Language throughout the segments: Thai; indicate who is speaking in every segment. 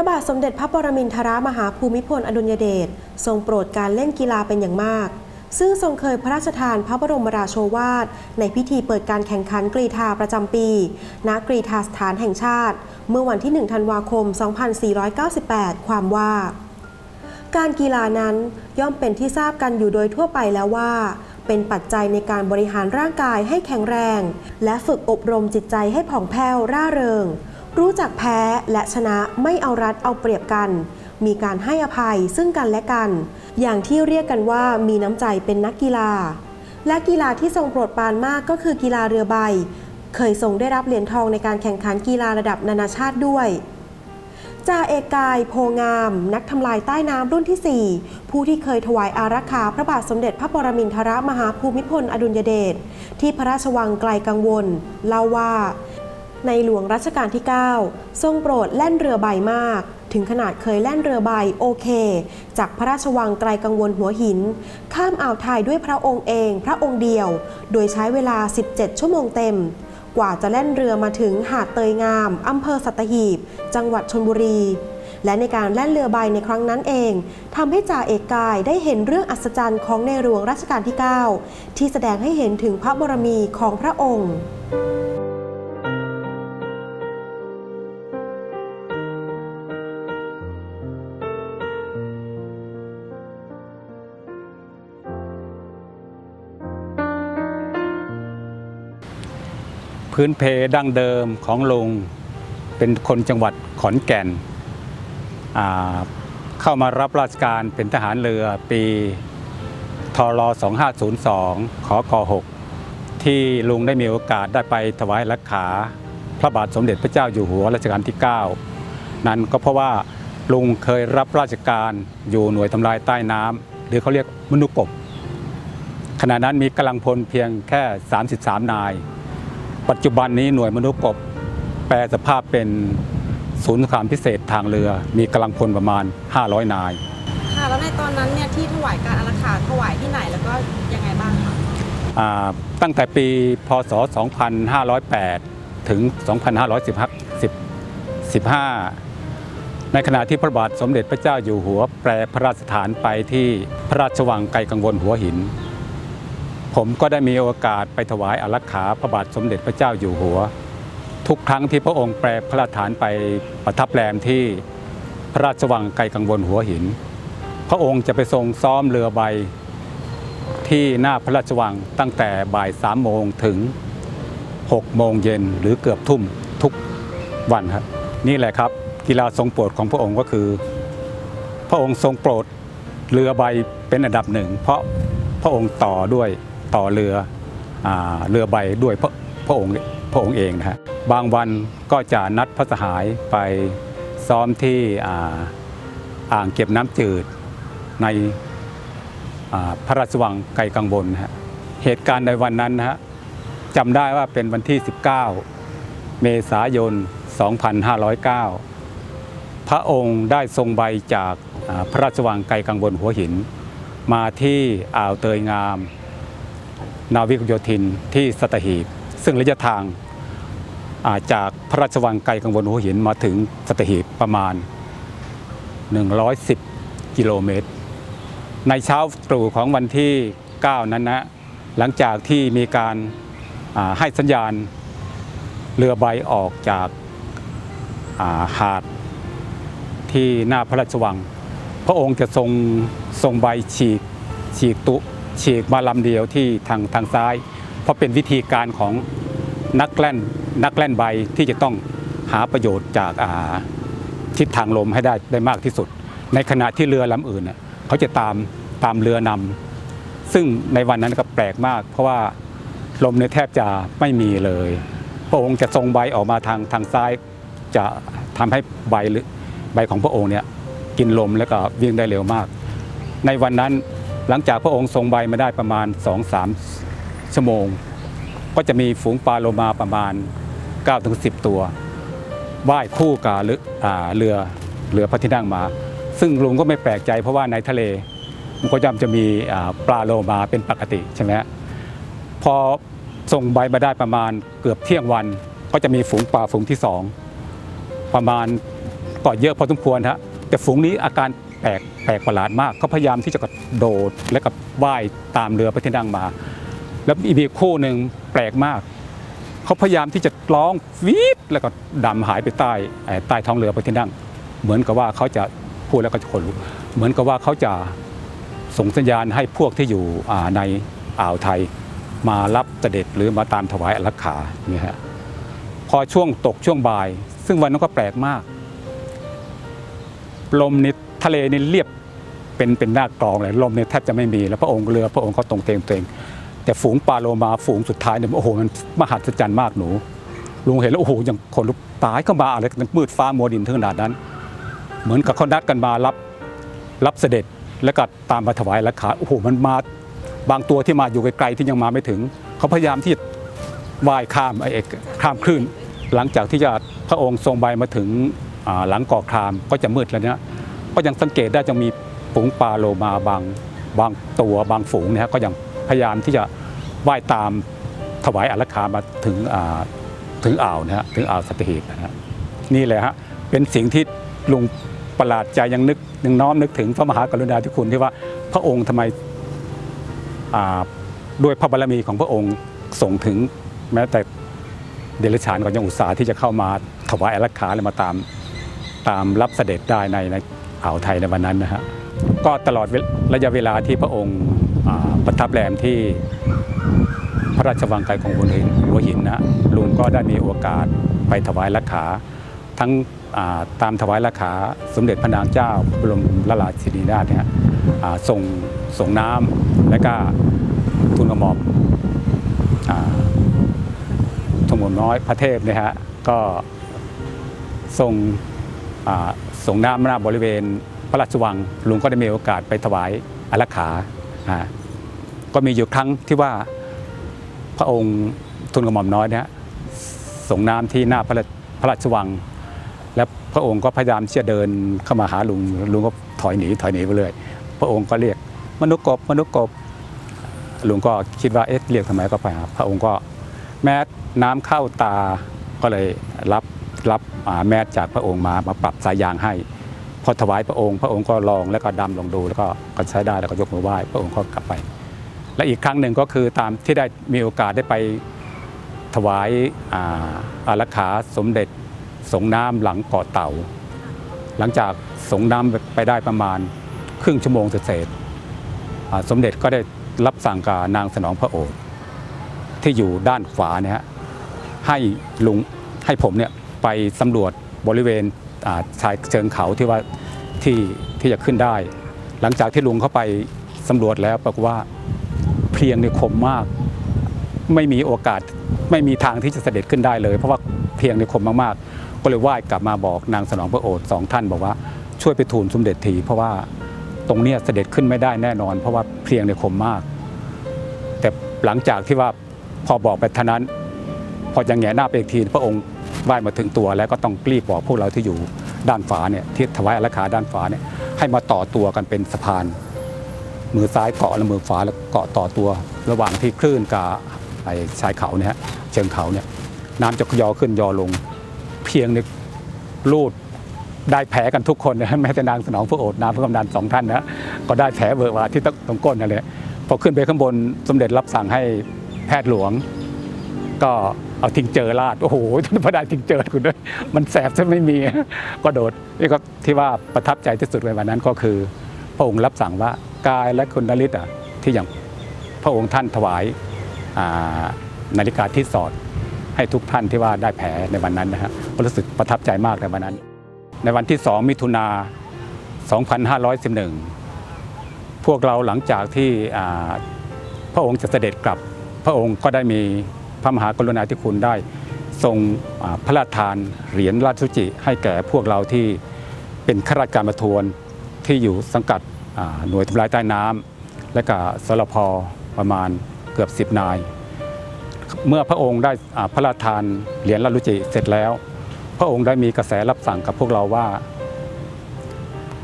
Speaker 1: ระบาทสมเด็จพระปรมินทรมหาภูมิพลอดุลยเดชทรงโปรดการเล่นกีฬาเป็นอย่างมาก ซึ่งทรงเคยพระราชทานพระบรมราโชวาท ในพิธีเปิดการแข่งขันกรีฑาประจำปี ณ กรีฑาสถานแห่งชาติ เมื่อวันที่ 1 ธันวาคม 2498 ความว่า การกีฬานั้นย่อมเป็นที่ทราบกันอยู่โดยทั่วไปแล้วว่าเป็นปัจจัยในการบริหารร่างกายให้แข็งแรง และฝึกอบรมจิตใจให้ผ่องแผ้วร่าเริง รู้จักแพ้และชนะไม่เอารัดเอาเปรียบกัน มีการให้อภัยซึ่งกันและกัน อย่างที่เรียกกันว่ามีน้ำใจเป็นนักกีฬา และกีฬาที่ทรงโปรดปรานมากก็คือกีฬาเรือใบ เคยทรงได้รับเหรียญทองในการแข่งขันกีฬาระดับนานาชาติด้วยจ่าเอกกาย โพงาม นักทำลายใต้น้ำรุ่นที่ 4 ผู้ที่เคยถวายอารักขาพระบาทสมเด็จพระปรมินทรมหาภูมิพลอดุลยเดชที่พระราชวังไกลกังวล เล่าว่า ในหลวงรัชกาลที่ 9 ทรงโปรดแล่นเรือใบมาก ถึงขนาดเคยแล่นเรือใบโอเค จากพระราชวังไกลกังวลหัวหิน ข้ามอ่าวไทยด้วยพระองค์เองพระองค์เดียว โดยใช้เวลา 17 ชั่วโมงเต็ม กว่าจะแล่นเรือมาถึงหาดเตยงามอำเภอสัตหีบ จังหวัดชนบุรี และในการแล่นเรือใบในครั้งนั้นเองทำให้จ่าเอกกายได้เห็นเรื่องอัศจรรย์ของในหลวงรัชกาลที่ 9 ที่แสดงให้เห็นถึงพระบรมีของพระองค์
Speaker 2: พื้นเพดั้งเดิมของลุงเป็นคนจังหวัดขอนแก่น เข้ามารับราชการเป็นทหารเรือปีทร2502 ขอก6ที่ลุงได้มีโอกาสได้ไปถวายรักขา พระบาทสมเด็จพระเจ้าอยู่หัวรัชกาลที่ 9 นั้นก็เพราะว่าลุงเคยรับราชการอยู่หน่วยทำลายใต้น้ำหรือเขาเรียกมนุกบขณะนั้นมีกำลังพลเพียงแค่ 33 นาย ปัจจุบันนี้หน่วยมนุษย์กบแปลสภาพเป็นศูนย์สงครามพิเศษทางเรือ มีกำลังพลประมาณ 500 นาย
Speaker 3: ค่ะ แล้วในตอนนั้นเนี่ยที่ถวายการอารักขาถวายที่ไหนแล้วก็ยังไงบ้างคะ
Speaker 2: อ่าตั้งแต่ปีพศ 2508 ถึง 2515 ในขณะที่พระบาทสมเด็จพระเจ้าอยู่หัวแปรพระราชฐานไปที่พระราชวังไกลกังวลหัวหิน ผมก็ได้มีโอกาสไปถวายอารักขาพระบาทสมเด็จพระเจ้าอยู่หัว ทุกครั้งที่พระองค์แปรพระราชฐานไปประทับแรมที่พระราชวังไกลกังวลหัวหิน พระองค์จะไปทรงซ้อมเรือใบที่หน้าพระราชวังตั้งแต่บ่ายสามโมงถึง6โมงเย็นหรือเกือบทุ่มทุกวันครับนี่แหละครับกีฬาทรงโปรดของพระองค์ก็คือ พระองค์ทรงโปรดเรือใบเป็นอันดับหนึ่งเพราะพระองค์ต่อด้วย ต่อเรืออเรือใบด้วยพระพระองค์พระองค์เองนะฮะบางวันก็จะนัดพระสหายไปซ้อมที่อ่าอางเก็บน้ำจืดในพระราชวังไกลกังวลนฮะเหตุการณ์ในวันนั้นนะฮะจำได้ว่าเป็นวันที่ 19 เมษายน 2509 พระองค์ได้ทรงใบจากพระราชวังไกลกังวลหัวหิน มาที่อ่าวเตยงาม นาวิกโยธินที่สัตหีบ ซึ่งระยะทางาจากพระราชวังไกลกังวลหัวหินมาถึงสัตหีบประมาณ 110 กิโลเมตร ในเช้าตรู่ของวันที่ 9 นั้นนะหลังจากที่มีการาให้สัญญาณเรือใบออกจากาหาดที่หน้าพระราชวัง พระองค์จะทรงทรงใบฉีกฉีกตุ ฉีกมาลำเดียวที่ทางทางซ้าย เพราะเป็นวิธีการของนักแล่นนักแล่นใบที่จะต้องหาประโยชน์จากอาทิศทางลมให้ได้ได้มากที่สุด ในขณะที่เรือลำอื่นน่ะเขาจะตามตามเรือนำซึ่งในวันนั้นก็แปลกมาก เพราะว่าลมเนี่ยแทบจะไม่มีเลย พระองค์จะทรงใบออกมาทางทางซ้าย จะทำให้ใบหรือใบของพระองค์เนี่ยกินลมแล้วก็วิ่งได้เร็วมาก ในวันนั้น หลังจากพระองค์ทรงใบมาได้ประมาณ 2-3 ชั่วโมง ก็จะมีฝูงปลาโลมาประมาณ 9-10 ตัวว่ายคู่กับเรือเรือพระที่นั่งมา ซึ่งลุงก็ไม่แปลกใจเพราะว่าในทะเลมันก็ย่อมจะมีปลาโลมาเป็นปกติใช่ไหมพอส่งใบมาได้ประมาณเกือบเที่ยงวัน ก็จะมีฝูงปลาฝูงที่สองประมาณก็เยอะพอสมควรฮะแต่ฝูงนี้อาการ แปลกแปลกประหลาดมากเขาพยายามที่จะกระโดดและกับว่ายตามเรือพระที่นั่งมา แล้วมีกคู่หนึ่งแปลกมากเขาพยายามที่จะร้องวีดแล้วก็ดำหายไปใต้ใต้ท้องเรือพระที่นั่ง เหมือนกับว่าเขาจะพูดแล้วก็จะขนลุกเหมือนกับว่าเขาจะส่งสัญญาณให้พวกที่อยู่ในอ่าวไทยมารับเสด็จหรือมาตามถวายอรักขาเนี่ยฮะพอช่วงตกช่วงบ่าย ซึ่งวันนั้นก็แปลกมาก ลมใน ทะเลนี่เรียบเป็นเป็นหน้ากลองเลยลมเนี่ยแทบจะไม่มีแล้วพระองค์เรือพระองค์ก็ตรงเตงเตงแต่ฝูงปลาโลมาฝูงสุดท้ายเนี่ยโอ้โหมันมหัศจรรย์มากหนูลุงเห็นแล้วโอ้โหยังคนลุกตายเข้ามาอะไรกันมืดฟ้ามัวดินถึงขนาดนั้น เหมือนกับเขานัดกันมารับรับเสด็จแล้วก็ตามมาถวายราคาโอ้โหมันมาบางตัวที่มาอยู่ไกลๆที่ยังมาไม่ถึง เขาพยายามที่จะว่ายข้ามไอ้เอกข้ามคลื่น หลังจากที่จะพระองค์ทรงใบมาถึงหลังเกาะครามก็จะมืดแล้วเนี่ย ก็ยังสังเกตได้จะมีฝูงปลาโลมาบางบางตัวบางฝูงนะฮะก็ยังพยายามที่จะว่ายตามถวายอารักขามาถึงถึงอ่าวนะฮะถึงอ่าวสัตหีบนะฮะนี่แหละฮะเป็นสิ่งที่ลุงประหลาดใจยังนึกยังน้อมนึกถึงพระมหากรุณาธิคุณที่ว่าพระองค์ทำไมด้วยพระบารมีของพระองค์ส่งถึงแม้แต่เดรัจฉานก็ยังอุตส่าห์ที่จะเข้ามาถวายอารักขาและมาตามตามรับเสด็จได้ในใน อ่าวไทยในวันนั้นนะฮะก็ตลอดระยะเวลาที่พระองค์ประทับแรมที่พระราชวังไกลของหัวหินหัวหินนะลุงก็ได้มีโอกาสไปถวายรักขาทั้งาตามถวายอารักขาสมเด็จพระนางเจ้าบรมราชินีนาถเนี่ยส่งส่งน้ำและก็ทุนกระหม่อมอ่าทมน้อยพระเทพเนี่ยฮะก็ทรง ส่งน้ำหน้าบริเวณพระราชวังลุงก็ได้มีโอกาสไปถวายอารักขาก็มีอยู่ครั้งที่ว่าพระองค์ทุนกระหม่อมน้อยเนี่ยส่งน้ำที่หน้าพระราพระราชวัง และพระองค์ก็พยายามที่จะเดินเข้ามาหาลุงลุงก็ถอยหนีถอยหนีไปเลยพระองค์ก็เรียกมนุษย์กบมนุษย์กบลุงก็คิดว่าเอ๊ะเรียกทำไมก็ไปหาพระองค์ก็แมสน้ำเข้าตาก็เลยรับ รับอ่าแมสจากพระองค์มามาปรับสายยางให้ พอถวายพระองค์ พระองค์ก็ลองแล้วก็ดำลงดูแล้วก็ก็ใช้ได้แล้วก็ยกมือไหว้พระองค์ก็กลับไป และอีกครั้งหนึ่งก็คือตามที่ได้มีโอกาสได้ไปถวายอาอารักขาสมเด็จสงน้ำหลังเกาะเต่า หลังจากสงน้ำไปได้ประมาณครึ่งชั่วโมงเศษสมเด็จก็ได้รับสั่งกับนางสนองพระโอษฐ์ที่อยู่ด้านขวาเนี่ยให้ลุงให้ผมเนี่ย ไปสำรวจบริเวณชายเชิงเขาที่ว่าที่ที่จะขึ้นได้ หลังจากที่ลุงเข้าไปสำรวจแล้วปรากฏว่าเพลียงเนี่ยคมมาก ไม่มีโอกาสไม่มีทางที่จะเสด็จขึ้นได้เลย เพราะว่าเพลียงเนี่ยคมมากๆ ก็เลยไหว้กลับมาบอกนางสนองพระโอษฐ์สองท่านบอกว่าช่วยไปทูลสมเด็จทีเพราะว่าตรงเนี้ยเสด็จขึ้นไม่ได้แน่นอน เพราะว่าเพลียงเนี่ยคมมาก แต่หลังจากที่ว่าพอบอกไปเท่านั้น พอจะแงหน้าไปอีกทีพระองค์ ไหว้มาถึงตัวแล้วก็ต้องรีบบอกพวกเราที่อยู่ด้านฝาเนี่ยที่ถวายอารักขาด้านฝาเนี่ยให้มาต่อตัวกันเป็นสะพาน มือซ้ายเกาะและมือขวาแล้วเกาะต่อตัว ระหว่างที่คลื่นกับไอ้ชายเขาเนี่ยฮะเชิงเขาเนี่ยน้ำจะยอขึ้นยอลง เพียงเนี่ยรูดได้แผลกันทุกคนนะแม้แต่นางสนองพระโอษฐ์นางพระกำนันสองท่านนะก็ได้แผลเบิกว่าที่ตรงก้นนั่นแหละพอขึ้นไปข้างบนสมเด็จรับสั่งให้แพทย์หลวง ก็เอาทิ้งเจอลาด โอ้โหพระได้ทิ้งเจอคุณด้วย มันแสบซะไม่มี ก็โดดนี่ก็ที่ว่าประทับใจที่สุดในวันนั้นก็คือ พระองค์รับสั่งว่ากายและคุณนฤทธิ์อะที่อย่างพระองค์ท่านถวายานาฬิกาที่สอดให้ทุกท่านที่ว่าได้แผลในวันนั้นนะฮะก็รู้สึกประทับใจมากในวันนั้น ในวันที่ 2 มิถุนา 2511 พวกเราหลังจากที่พระองค์จะเสด็จกลับ พระองค์ก็ได้มี พระมหากรุณาธิคุณได้ทรงพระราชทานเหรียญราชสุจิ ให้แก่พวกเราที่เป็นข้าราชการประทวนที่อยู่สังกัดหน่วยทำลายใต้น้ำและก็สรพประมาณเกือบ10นาย เมื่อพระองค์ได้พระราชทานเหรียญราชสุจิเสร็จแล้ว พระองค์ได้มีกระแสรับสั่งกับพวกเราว่า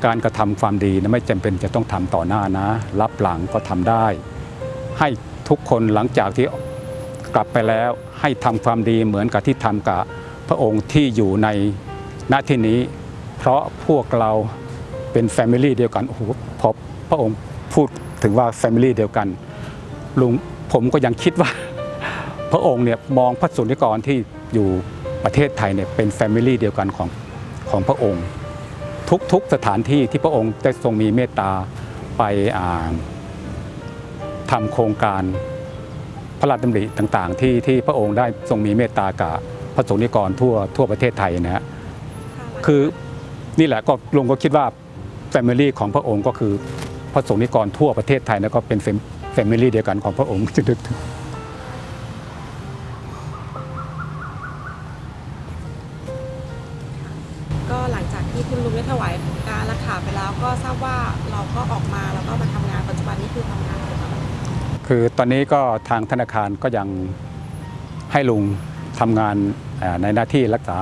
Speaker 2: การกระทำความดีนะไม่จำเป็นจะต้องทำต่อหน้านะ รับหลังก็ทำได้ ให้ทุกคนหลังจากที่ กลับไปแล้วให้ทำความดีเหมือนกับที่ทำกับพระองค์ที่อยู่ในหน้าที่นี้ เพราะพวกเราเป็นแฟมิลี่เดียวกันโอ้โหพอพระองค์พูดถึงว่าแฟมิลี่เดียวกันลุงผมก็ยังคิดว่า พระองค์เนี่ยมองพระสุนิกรที่อยู่ประเทศไทยเนี่ยเป็นแฟมิลี่เดียวกันของของพระองค์ ทุกๆสถานที่ที่พระองค์ได้ทรงมีเมตตาไปอ่าทำโครงการ พระราชดำริต่างๆ ที่ที่พระองค์ได้ทรงมีเมตตากับพระสงฆ์นิกรทั่วทั่วประเทศไทยนะฮะคือนี่แหละก็ลุงก็คิดว่าแฟมิลี่ของพระองค์ก็คือพระสงฆ์นิกรทั่วประเทศไทยนะก็เป็นแฟมิลี่เดียวกันของพระองค์จะนึกถึง
Speaker 3: ก็ คือ
Speaker 2: ตอนนี้ก็ทางธนาคารก็ยังให้ลุงทำงานเอ่อในหน้าที่รักษา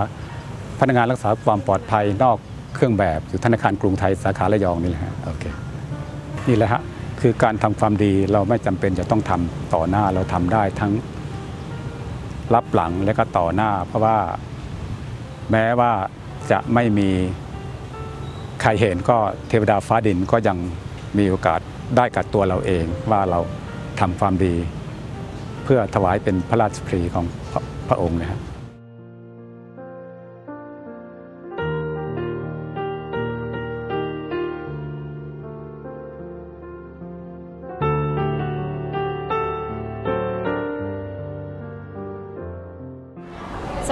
Speaker 2: พนักงานรักษาความปลอดภัยนอกเครื่องแบบอยู่ธนาคารกรุงไทยสาขาระยองนี่แหละฮะโอเคนี่แหละฮะคือการทำความดีเราไม่จำเป็นจะต้องทำต่อหน้าเราทำได้ทั้งรับหลังและก็ต่อหน้า เพราะว่าแม้ว่าจะไม่มีใครเห็นก็เทวดาฟ้าดินก็ยังมีโอกาสได้กับตัวเราเองว่าเรา ทำความดี เพื่อถวายเป็นพระราชพรีของพระพระองค์นะครับ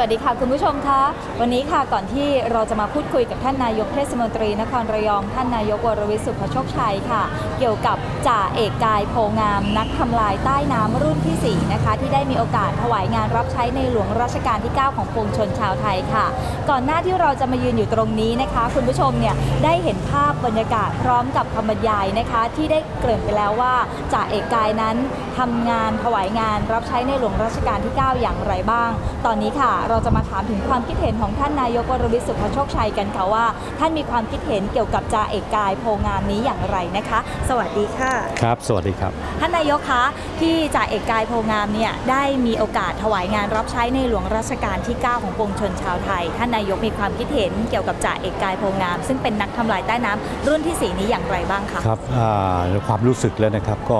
Speaker 4: วัสดีค่ะคุณผู้ชมคะวันนี้ค่ะก่อนที่เราจะมาพูดคุยกับท่านนายกเทศมนตรีนครระยอง ท่านนายกวรวิศสุภโชคชัยค่ะ เกี่ยวกับจ่าเอกกายโพงาม นักทำลายใต้น้ำรุ่นที่ 4 นะคะ ที่ได้มีโอกาสถวายงานรับใช้ในหลวงรัชกาลที่ 9 ของปวงชนชาวไทยค่ะ ก่อนหน้าที่เราจะมายืนอยู่ตรงนี้นะคะ คุณผู้ชมเนี่ยได้เห็น ภาพบรรยากาศพร้อมกับคำบรรยายนะคะ ที่ได้เกริ่นไปแล้วว่าจ่าเอกกายนั้นทำงานถวายงานรับใช้ในหลวงรัชกาลที่ 9 อย่างไรบ้าง ตอนนี้ค่ะ เราจะมาถามถึงความคิดเห็นของท่านนายกวรวิศสุภโชคชัยกันค่ะว่า ท่านมีความคิดเห็นเกี่ยวกับจ่าเอกกายโพงามนี้อย่างไรนะคะ สวัสดีค่ะ
Speaker 5: ครับ สวัสดีครับ
Speaker 4: ท่านนายกคะที่จ่าเอกกายโพงามเนี่ยได้มีโอกาสถวายงานรับใช้ในหลวงรัชกาลที่ 9 ของปวงชนชาวไทย ท่านนายกมีความคิดเห็นเกี่ยวกับจ่าเอกกายโพงาม ซึ่งเป็นนักทำลายใต้น้ำรุ่นที่ 4 นี้อย่างไรบ้างคะ
Speaker 5: ครับอ่าความรู้สึกแล้วนะครับก็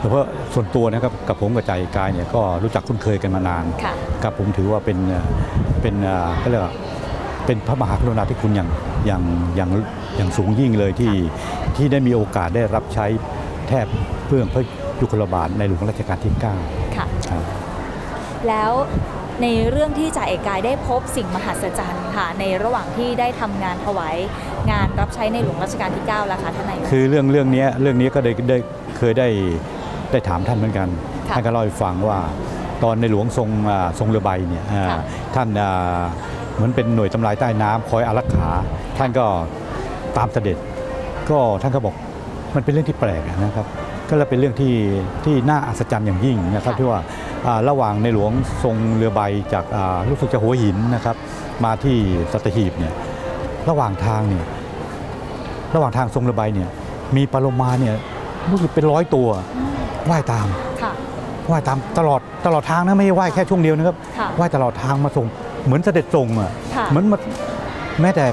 Speaker 5: เฉพาะส่วนตัวนะครับกับผมกับใจกายเนี่ยก็รู้จักคุ้นเคยกันมานาน
Speaker 4: ค่ะ
Speaker 5: ครับผมถือว่าเป็นเอ่อเป็นอ่าก็เรียกว่าเป็นพระมหากรุณาธิคุณอย่างอย่างอย่างอย่างสูงยิ่งเลยที่ที่ได้มีโอกาสได้รับใช้แทบเพื่องพระยุคลบาทในหลวงรัชกาลที่ 9
Speaker 4: ค่ะ
Speaker 5: ครับ
Speaker 4: แล้ว ในเรื่องที่จ่าเอกกายได้พบสิ่งมหัศจรรย์ค่ะ ในระหว่างที่ได้ทำงานถวายงานรับใช้ในหลวงรัชกาลที่9แล้วค่ะท่านนายก
Speaker 5: คือเรื่องเรื่องเนี้ยเรื่องนี้ก็ได้ได้เคยได้ได้ถามท่านเหมือนกัน
Speaker 4: ค่ะ
Speaker 5: ท่านก็เล่าให้ฟังว่าตอนในหลวงทรงอ่าทรงเรือใบเนี่ยอ่า
Speaker 4: ค่ะ
Speaker 5: ท่านอ่าเหมือนเป็นหน่วยทำลายใต้น้ำคอยอารักขา ท่านก็ตามเสด็จ ก็ท่านก็บอกมันเป็นเรื่องที่แปลกนะครับ ก็เลยเป็นเรื่องที่ที่น่าอัศจรรย์อย่างยิ่งนะครับที่ว่าอ่า ระหว่างในหลวงทรงเรือใบจากอ่ารู้สึกจะหัวหินนะครับ มาที่สัตหีบเนี่ยระหว่างทางเนี่ยระหว่างทางทรงเรือใบเนี่ยมีปลาโลมาเนี่ยรู้สึกเป็นร้อยตัวว่ายตาม
Speaker 4: ค่ะ
Speaker 5: ว่ายตามตลอดตลอดทางนะไม่ใช่ว่ายแค่ช่วงเดียวนะครับ
Speaker 4: ค่ะ
Speaker 5: ว่ายตลอดทางมาส่งเหมือนเสด็จส่งอะ
Speaker 4: ค่ะ
Speaker 5: เหมือนมาแม้แต่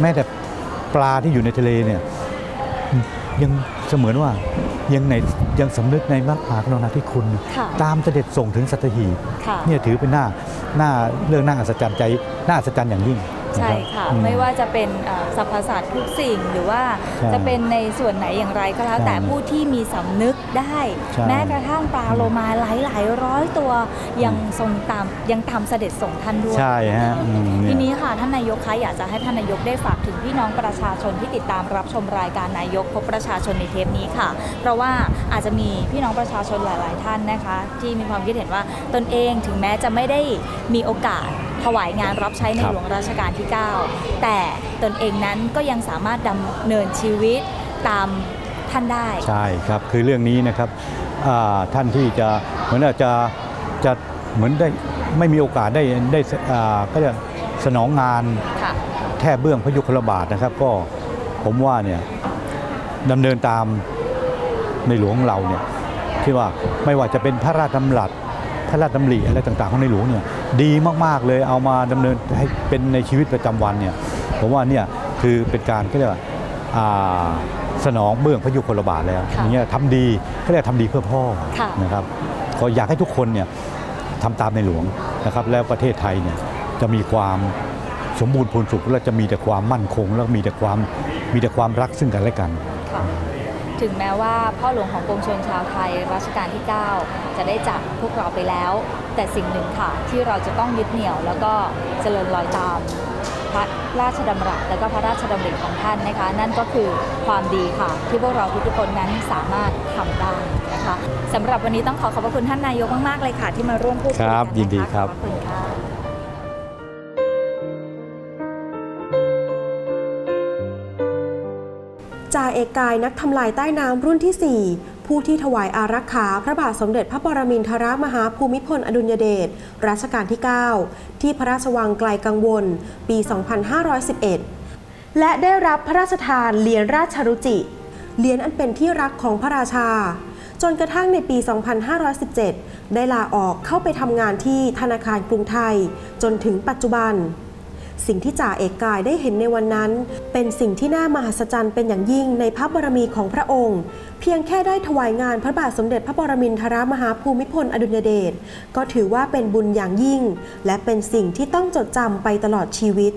Speaker 5: แม้แต่ปลาที่อยู่ในทะเลเนี่ยยัง เสมือนว่ายังในยังสำนึกในมหากรุณาธิคุณ
Speaker 4: ค่ะ
Speaker 5: ตามเสด็จส่งถึงสัตหีบ
Speaker 4: ค่ะ
Speaker 5: เนี่ยถือเป็นหน้าหน้าเรื่องน่าอัศจรรย์ใจน่าอัศจรรย์อย่างยิ่ง
Speaker 4: ใช่
Speaker 5: นรับ
Speaker 4: ค่ะ
Speaker 5: อื
Speaker 4: ไม่ว่าจะเป็นเอ่อสรรพสัตว์ทุกสิ่งหรือว่า
Speaker 5: ใช่
Speaker 4: จะเป็นในส่วนไหนอย่างไรก็แล้ว
Speaker 5: ใช่
Speaker 4: แต่ผู้ที่มีสำนึกได้
Speaker 5: ใช่
Speaker 4: แม้กระทั่งปลาโลมาหลายหลายๆร้อยตัวยังทรงตามยังตามเสด็จส่งท่านด้วย
Speaker 5: ใช่ฮะอืม
Speaker 4: ที
Speaker 5: เย
Speaker 4: นี้ค่ะท่านนายกคะอยากจะให้ท่านนายกได้ฝากถึงพี่น้องประชาชนที่ติดตามรับชมรายการนายกพบประชาชนในเทปนี้ค่ะ เพราะว่าอาจจะมีพี่น้องประชาชนหลาย ๆ ท่านนะคะ ที่มีความคิดเห็นว่าตนเองถึงแม้จะไม่ได้มีโอกาส ถวายงานรับใช้ใน
Speaker 5: ครับ
Speaker 4: หลวงรัชกาลที่ 9 แต่ตนเองนั้นก็ยังสามารถดำเนินชีวิตตามท่านได้
Speaker 5: ใช่ครับคือเรื่องนี้นะครับอ่าท่านที่จะเหมือนอาจจะจะเหมือนได้ไม่มีโอกาสได้ได้อ่าก็จะสนองงาน
Speaker 4: ค่ะ
Speaker 5: แท่เบื้องพระยุคลบาทนะครับ ก็ผมว่าเนี่ยดำเนินตามในหลวงของเราเนี่ยที่ว่าไม่ว่าจะเป็นพระราชดำรัสพระราชดำริอะไรต่างๆ ของในหลวงเนี่ย ดีมากๆเลยเอามาดำเนินให้เป็นในชีวิตประจำวันเนี่ยผมว่าเนี่ยคือเป็นการก็เรียกว่าอ่าสนองเบื้องพระยุคลบาทแล้ว
Speaker 4: ค่ะ
Speaker 5: อย่างเงี้ยทำดีก็เรียกว่าทำดีเพื่อพ่อ
Speaker 4: ค่ะ
Speaker 5: นะครับก็อยากให้ทุกคนเนี่ยทำตามในหลวงนะครับ แล้วประเทศไทยเนี่ยจะมีความสมบูรณ์พูนสุขและจะมีแต่ความมั่นคง แล้วมีแต่ความมีแต่ความรักซึ่งกันและกัน
Speaker 4: ค่ะถึงแม้ว่าพ่อหลวงของปวงชนชาวไทยรัชกาลที่ 9 จะได้จากพวกเราไปแล้ว แต่สิ่งหนึ่งค่ะที่เราจะต้องยึดเหนี่ยว แล้วก็เจริญรอยตามพระราชดำรัสและก็พระราชดำริของท่านนะคะ นั่นก็คือความดีค่ะ ที่พวกเราทุกๆคนนั้นสามารถทำได้นะคะสำหรับวันนี้ต้องขอขอบพระคุณท่านนายกมากๆเลยค่ะ ที่มาร่วมพูดคุย
Speaker 5: ค
Speaker 4: กั
Speaker 5: รับ
Speaker 4: นนะคะ
Speaker 5: ยินดีครับ
Speaker 4: ขอบคุณค่ะ
Speaker 1: จ่าเอกกายนักทำลายใต้น้ำรุ่นที่ 4 ผู้ที่ถวายอารักขาพระบาทสมเด็จพระปรมินทรมหาภูมิพลอดุลยเดชรัชกาลที่ 9 ที่พระราชวังไกลกังวล ปี 2511 และได้รับพระราชทานเหรียญราชรุจิเหรียญอันเป็นที่รักของพระราชา จนกระทั่งในปี 2517 ได้ลาออกเข้าไปทำงานที่ธนาคารกรุงไทย จนถึงปัจจุบัน สิ่งที่จ่าเอกกายได้เห็นในวันนั้น เป็นสิ่งที่น่ามหัศจรรย์เป็นอย่างยิ่งในพระบารมีของพระองค์ เพียงแค่ได้ถวายงานพระบาทสมเด็จพระบรมินทรมหาภูมิพลอดุลยเดชก็ถือว่าเป็นบุญอย่างยิ่ง และเป็นสิ่งที่ต้องจดจำไปตลอดชีวิต